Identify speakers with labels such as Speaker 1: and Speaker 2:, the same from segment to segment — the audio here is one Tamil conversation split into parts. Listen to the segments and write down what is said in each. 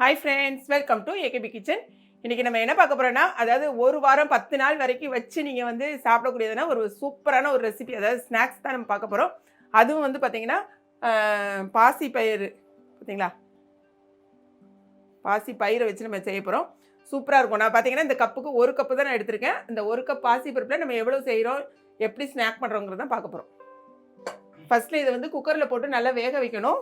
Speaker 1: Hi friends welcome to AKP kitchen இன்றைக்கி நம்ம என்ன பார்க்க போகிறோன்னா அதாவது ஒரு வாரம் பத்து நாள் வரைக்கும் வச்சு நீங்கள் வந்து சாப்பிடக்கூடியதுனா ஒரு சூப்பரான ஒரு ரெசிபி அதாவது ஸ்நாக்ஸ் தான் நம்ம பார்க்க போகிறோம் அதுவும் வந்து பார்த்திங்கன்னா பாசி பயிறு பார்த்தீங்களா பாசி பயிரை வச்சு நம்ம செய்ய போகிறோம் சூப்பராக இருக்கும். நான் பார்த்தீங்கன்னா இந்த கப்புக்கு ஒரு கப்பு தான் நான் எடுத்திருக்கேன். இந்த ஒரு கப் பாசி பருப்பில் நம்ம எவ்வளோ செய்கிறோம் எப்படி ஸ்நாக் பண்ணுறோங்கிறத பார்க்க போகிறோம் ஃபஸ்ட்டில் இதை வந்து குக்கரில் போட்டு நல்லா வேக வைக்கணும்.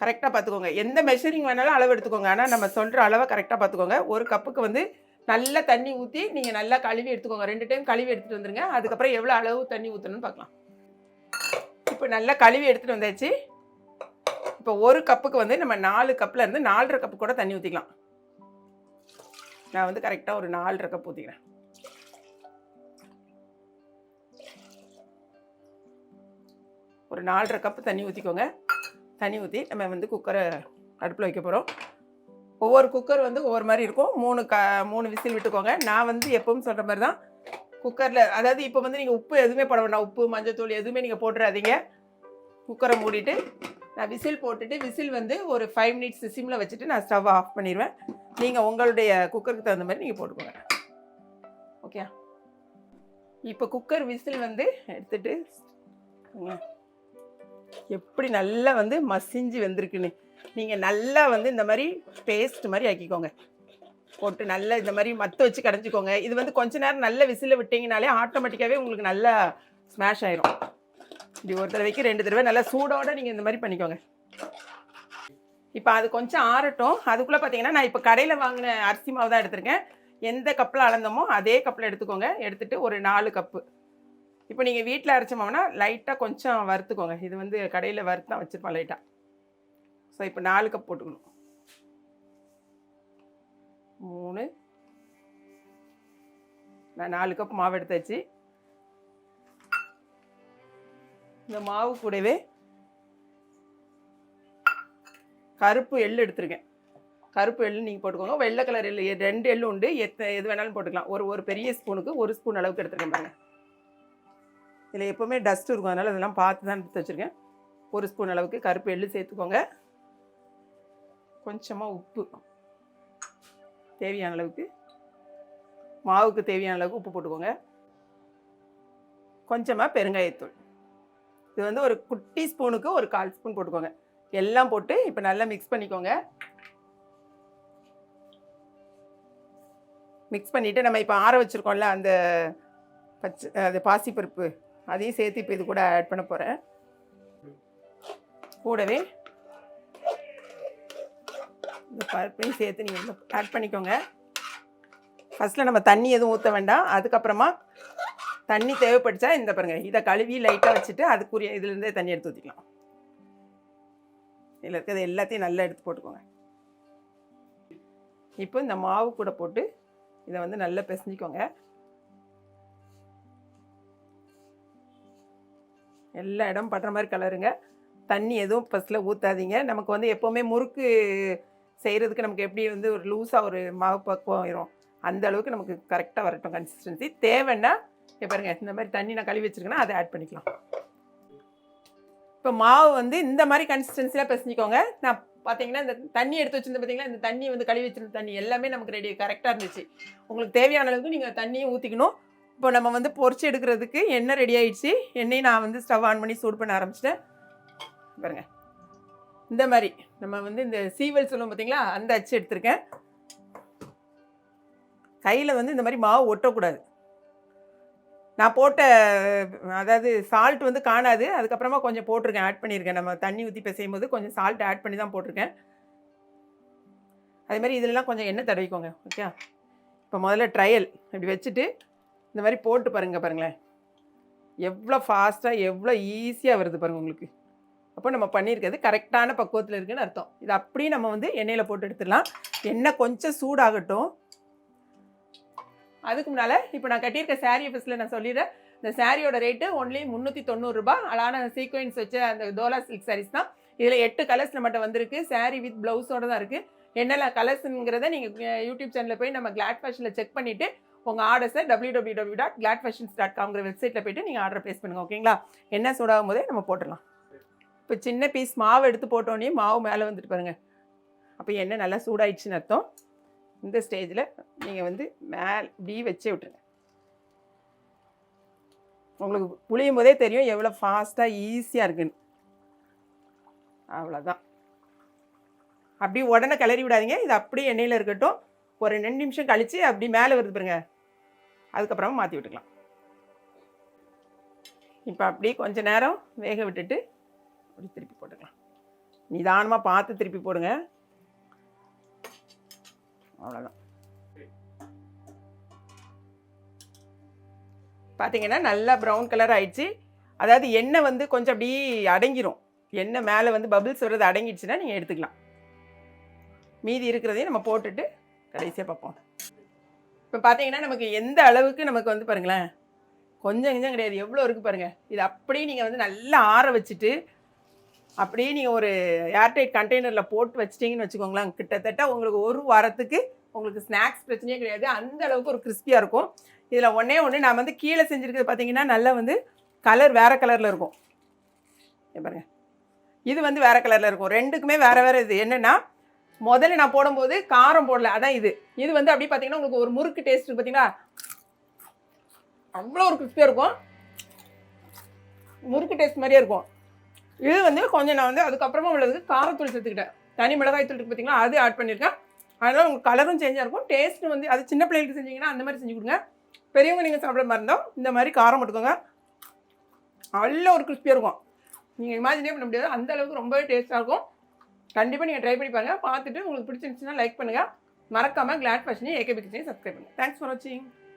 Speaker 1: கரெக்டாக பார்த்துக்கோங்க எந்த மெஷரிங் வேணாலும் அளவு எடுத்துக்கோங்க. ஆனால் நம்ம சொல்கிற அளவை கரெக்டாக பார்த்துக்கோங்க ஒரு கப்புக்கு வந்து நல்ல தண்ணி ஊற்றி நீங்கள் நல்லா கழுவி எடுத்துக்கோங்க. ரெண்டு டைம் கழுவி எடுத்துகிட்டு வந்துருங்க. அதுக்கப்புறம் எவ்வளோ அளவு தண்ணி ஊற்றணும்னு பார்க்கலாம் இப்போ நல்லா கழுவி எடுத்துகிட்டு வந்தாச்சு. இப்போ ஒரு கப்புக்கு வந்து நம்ம நாலு கப்பில் இருந்து நாலரை கப்பு கூட தண்ணி ஊற்றிக்கலாம் நான் வந்து கரெக்டாக ஒரு நாலரை கப் ஊற்றிக்கிறேன் ஒரு நாலரை கப்பு தண்ணி ஊற்றிக்கோங்க தண்ணி ஊற்றி நம்ம வந்து குக்கரை அடுப்பில் வைக்க போகிறோம் ஒவ்வொரு குக்கர் வந்து ஒவ்வொரு மாதிரி இருக்கும். மூணு க மூணு விசில் விட்டுக்கோங்க. நான் வந்து எப்பவும் சொல்கிற மாதிரி தான் குக்கரில் அதாவது இப்போ வந்து நீங்கள் உப்பு எதுவுமே போட வேண்டாம். உப்பு மஞ்சத்தூள் எதுவுமே நீங்கள் போட்டுறாதீங்க. குக்கரை மூடிட்டு நான் விசில் போட்டுட்டு விசில் வந்து ஒரு ஃபைவ் மினிட்ஸ் சிம்மில் வச்சுட்டு நான் ஸ்டவ் ஆஃப் பண்ணிடுவேன் நீங்கள் உங்களுடைய குக்கருக்கு தகுந்த மாதிரி நீங்கள் போட்டுக்கோங்க. ஓகே இப்போ குக்கர் விசில் வந்து எடுத்துகிட்டு எப்படி நல்லா வந்து மசிஞ்சு வந்திருக்குன்னு. நீங்கள் நல்லா வந்து இந்த மாதிரி பேஸ்ட் மாதிரி ஆக்கிக்கோங்க. போட்டு நல்லா இந்த மாதிரி மத்த வச்சு கடைஞ்சிக்கோங்க. இது வந்து கொஞ்ச நேரம் நல்ல விசில விட்டிங்கனாலே ஆட்டோமேட்டிக்காகவே உங்களுக்கு நல்லா ஸ்மாஷ் ஆயிரும். இப்படி ஒரு தடவைக்கு ரெண்டு தடவை நல்லா சூடோட நீங்கள் இந்த மாதிரி பண்ணிக்கோங்க. இப்போ அது கொஞ்சம் ஆறட்டும். அதுக்குள்ளே பார்த்தீங்கன்னா நான் இப்போ கடையில் வாங்கின அரிசி மாவு தான் எடுத்திருக்கேன். எந்த கப்பில் அளந்தோமோ அதே கப்பில் எடுத்துக்கோங்க. எடுத்துகிட்டு ஒரு நாலு கப்பு இப்போ நீங்கள் வீட்டில் அரைச்ச மாவுனா லைட்டாக கொஞ்சம் வறுத்துக்கோங்க. இது வந்து கடையில் வறுத்து தான் வச்சுருப்போம் லைட்டாக ஸோ இப்போ நாலு கப் போட்டுக்கணும். மூணு. நான் நாலு கப் மாவு எடுத்தாச்சு. இந்த மாவு கூடவே கருப்பு எள் எடுத்திருக்கேன். கருப்பு எள்ளு நீங்கள் போட்டுக்கோங்க. வெள்ளை கலர் எள்ளு ரெண்டு எள்ளு உண்டு. எத்த எது வேணாலும் போட்டுக்கலாம். ஒரு ஒரு பெரிய ஸ்பூனுக்கு ஒரு ஸ்பூன் அளவுக்கு எடுத்துருக்கேன் பாருங்கள் இதில் எப்போவுமே டஸ்ட் இருக்கும். அதனால் அதெல்லாம் பார்த்து தான் எடுத்து வச்சுருக்கேன். ஒரு ஸ்பூன் அளவுக்கு கருப்பு எள்ளு சேர்த்துக்கோங்க. கொஞ்சமாக உப்பு. தேவையான அளவுக்கு. மாவுக்கு தேவையான அளவுக்கு உப்பு போட்டுக்கோங்க. கொஞ்சமாக பெருங்காயத்தூள். இது வந்து ஒரு குட்டி ஸ்பூனுக்கு ஒரு கால் ஸ்பூன் போட்டுக்கோங்க. எல்லாம் போட்டு இப்போ நல்லா மிக்ஸ் பண்ணிக்கோங்க. மிக்ஸ் பண்ணிவிட்டு நம்ம இப்போ ஆற வச்சுருக்கோம்ல அந்த பச்சை அது பாசிப்பருப்பு. அதையும் சேர்த்து இப்போ இது கூட ஆட் பண்ண போகிறேன் கூடவே இந்த பருப்பையும் சேர்த்து நீங்கள் ஆட் பண்ணிக்கோங்க. ஃபஸ்ட்டில் நம்ம தண்ணி எதுவும் ஊற்ற வேண்டாம். அதுக்கப்புறமா தண்ணி தேவைப்படுச்சா இந்த பாருங்க இதை கழுவி லைட்டாக வச்சுட்டு அதுக்குரிய இதுலேருந்தே தண்ணி எடுத்து ஊற்றிக்கலாம் இதில் இருக்கிறது எல்லாத்தையும் நல்லா எடுத்து போட்டுக்கோங்க. இப்போ இந்த மாவு கூட போட்டு இதை வந்து நல்லா பிசைஞ்சிக்கோங்க. எல்லா இடம் படுற மாதிரி கலருங்க. தண்ணி எதுவும் ஃபஸ்ட்டில் ஊற்றாதீங்க நமக்கு வந்து எப்போவுமே முறுக்கு செய்கிறதுக்கு நமக்கு எப்படி வந்து ஒரு லூஸாக ஒரு மாவு பக்குவம் ஆயிரும். அந்த அளவுக்கு நமக்கு கரெக்டாக வரட்டும் கன்சிஸ்டன்சி தேவைன்னா இப்போ பாருங்க இந்த மாதிரி தண்ணி நான் கழுவி வச்சுருக்கேன்னா அதை ஆட் பண்ணிக்கலாம். இப்போ மாவு வந்து இந்த மாதிரி கன்சிஸ்டன்சியில் பிசைஞ்சிக்கோங்க. நான் பார்த்தீங்கன்னா இந்த தண்ணி எடுத்து வச்சிருந்தேன் பார்த்தீங்கன்னா இந்த தண்ணி வந்து கழுவி வச்சிருந்த தண்ணி எல்லாமே நமக்கு ரெடி கரெக்டாக இருந்துச்சு. உங்களுக்கு தேவையான அளவுக்கு நீங்கள் தண்ணியும் ஊற்றிக்கணும் இப்போ நம்ம வந்து பொரிச்சு எடுக்கிறதுக்கு எண்ணெய் ரெடி ஆயிடுச்சு. எண்ணெய் நான் வந்து ஸ்டவ் ஆன் பண்ணி சூடு பண்ண ஆரம்பிச்சிட்டேன். பாருங்க. இந்த மாதிரி நம்ம வந்து இந்த சீவல் சொல்லுவோம் பார்த்தீங்களா அந்த அச்சு எடுத்திருக்கேன். கையில் வந்து இந்த மாதிரி மாவு ஒட்டக்கூடாது. நான் போட்ட அதாவது சால்ட் வந்து காணாது. அதுக்கப்புறமா கொஞ்சம் போட்டிருக்கேன் ஆட் பண்ணியிருக்கேன். நம்ம தண்ணி ஊற்றி பிசையும் போது கொஞ்சம் சால்ட் ஆட் பண்ணி தான் போட்டிருக்கேன். அதே மாதிரி இதெல்லாம் கொஞ்சம் எண்ணெய் தடவிக்கோங்க ஓகே இப்போ முதல்ல ட்ரையல் இப்படி வச்சுட்டு இந்த மாதிரி போட்டு பாருங்க பாருங்களேன். எவ்வளோ ஃபாஸ்ட்டாக எவ்வளோ ஈஸியாக வருது பாருங்கள் உங்களுக்கு. அப்போ நம்ம பண்ணியிருக்கிறது கரெக்டான பக்குவத்தில் இருக்குதுன்னு அர்த்தம். இது அப்படியே நம்ம வந்து எண்ணெயில் போட்டு எடுத்துடலாம். எண்ணெய் கொஞ்சம் சூடாகட்டும். அதுக்கு முன்னால் இப்போ நான் கட்டியிருக்க சாரீ ஃபஸ்ட்டில் நான் சொல்லிடுறேன். இந்த சாரியோட ரேட்டு ஒன்லி முந்நூற்றி தொண்ணூறுரூபா அழகான சீக்வன்ஸ் வச்ச அந்த டோலா சில்க் சாரீஸ் தான். இதில் எட்டு கலர்ஸ் நம்மகிட்ட வந்திருக்கு. சாரீ வித் ப்ளவுஸோட தான் இருக்குது என்னெல்லாம் கலர்ஸுங்கிறத நீங்கள் யூடியூப் சேனலில் போய் நம்ம கிளாட் ஃபேஷனில் செக் பண்ணிவிட்டு உங்கள் ஆர்டர்ஸை W W W dot glad fashions dot காம்ங்கிற வெப்சைட்டில் போயிட்டு நீங்கள் ஆர்டர் ப்ளேஸ் பண்ணுங்கள் ஓகேங்களா என்ன சூடாகும் போதே நம்ம போட்டுடலாம். இப்போ சின்ன பீஸ் மாவு எடுத்து போட்டோன்னே மாவு மேலே வந்துட்டு பாருங்கள் அப்போ எண்ணெய் நல்லா சூடாயிடுச்சுன்னு அர்த்தம். இந்த ஸ்டேஜில் நீங்கள் வந்து மேல் இப்படி வச்சே விட்டுருங்க. உங்களுக்கு புளியும் போதே தெரியும் எவ்வளோ ஃபாஸ்ட்டாக ஈஸியாக இருக்குன்னு. அவ்வளோதான் அப்படி உடனே கிளறி விடாதீங்க. இது அப்படியே எண்ணெயில் இருக்கட்டும். ஒரு ரெண்டு நிமிஷம் கழித்து அப்படி மேலே வருது பாருங்கள் அதுக்கப்புறமா மாற்றி விட்டுக்கலாம். இப்போ அப்படியே கொஞ்சம் நேரம் வேக விட்டுட்டு அப்படி திருப்பி போட்டுக்கலாம். நிதானமாக பார்த்து திருப்பி போடுங்க. அவ்வளோதான் பார்த்தீங்கன்னா நல்லா ப்ரௌன் கலர் ஆயிடுச்சு. அதாவது எண்ணெய் வந்து கொஞ்சம் அப்படி அடங்கிரும். எண்ணெய் மேலே வந்து பபிள்ஸ் வர்றது அடங்கிடுச்சுன்னா நீங்கள் எடுத்துக்கலாம். மீதி இருக்கிறதையும் நம்ம போட்டுட்டு கடைசியாக பார்ப்போம். இப்போ பார்த்தீங்கன்னா நமக்கு எந்த அளவுக்கு நமக்கு வந்து பாருங்களேன் கொஞ்சம் கொஞ்சம் கிடையாது. எவ்வளோ இருக்குது பாருங்கள் இது அப்படியே நீங்கள் வந்து நல்லா ஆற வச்சுட்டு அப்படியே நீங்கள் ஒரு ஏர்டைட் கண்டெய்னரில் போட்டு வச்சிட்டிங்கன்னு வச்சுக்கோங்களேன் கிட்டத்தட்ட உங்களுக்கு ஒரு வாரத்துக்கு உங்களுக்கு ஸ்நாக்ஸ் பிரச்சனையே கிடையாது. அந்த அளவுக்கு ஒரு கிறிஸ்பியாக இருக்கும். இதில் ஒன்றே ஒன்று நான் வந்து கீழே செஞ்சுருக்கிறது பார்த்தீங்கன்னா நல்லா வந்து கலர் வேறு கலரில் இருக்கும். பாருங்கள் இது வந்து வேறு கலரில் இருக்கும். ரெண்டுக்குமே வேறு வேறு இது. என்னென்னா முதல்ல நான் போடும்போது காரம் போடல. அதான் இது. இது வந்து அப்படியே பார்த்தீங்கன்னா உங்களுக்கு ஒரு முறுக்கு டேஸ்ட் பார்த்தீங்களா அவ்வளோ ஒரு கிறிஸ்பியாக இருக்கும். முறுக்கு டேஸ்ட் மாதிரியே இருக்கும். இது வந்து கொஞ்சம் நான் வந்து அதுக்கப்புறமா உள்ளதுக்கு காரத்தூள் சேர்த்துக்கிட்டேன். தனி மிளகாய் தூள் இருக்கு பார்த்தீங்களா அது ஆட் பண்ணியிருக்கேன். அதனால் உங்களுக்கு கலரும் சேஞ்சாக இருக்கும். டேஸ்ட்டு வந்து அது சின்ன பிள்ளைகளுக்கு செஞ்சீங்கன்னா அந்த மாதிரி செஞ்சு கொடுங்க. பெரியவங்க நீங்கள் சாப்பிட மாதிரி இருந்தால் இந்த மாதிரி காரம் போட்டுக்கோங்க. நல்ல ஒரு கிறிஸ்பியாக இருக்கும். நீங்கள் இமேஜினே பண்ண முடியாது. அந்த அளவுக்கு ரொம்பவே டேஸ்ட்டாக இருக்கும். கண்டிப்பாக நீங்கள் ட்ரை பண்ணி பாருங்கள் பார்த்துட்டு உங்களுக்கு பிடிச்சிருந்துச்சுன்னா லைக் பண்ணுங்கள் மறக்காமல் கிளாட் ஃபேஷனையும் ஏகே பிக்சனையும் சப்ஸ்கிரைப் பண்ணுங்கள் தேங்க்ஸ் ஃபார் வாட்சிங்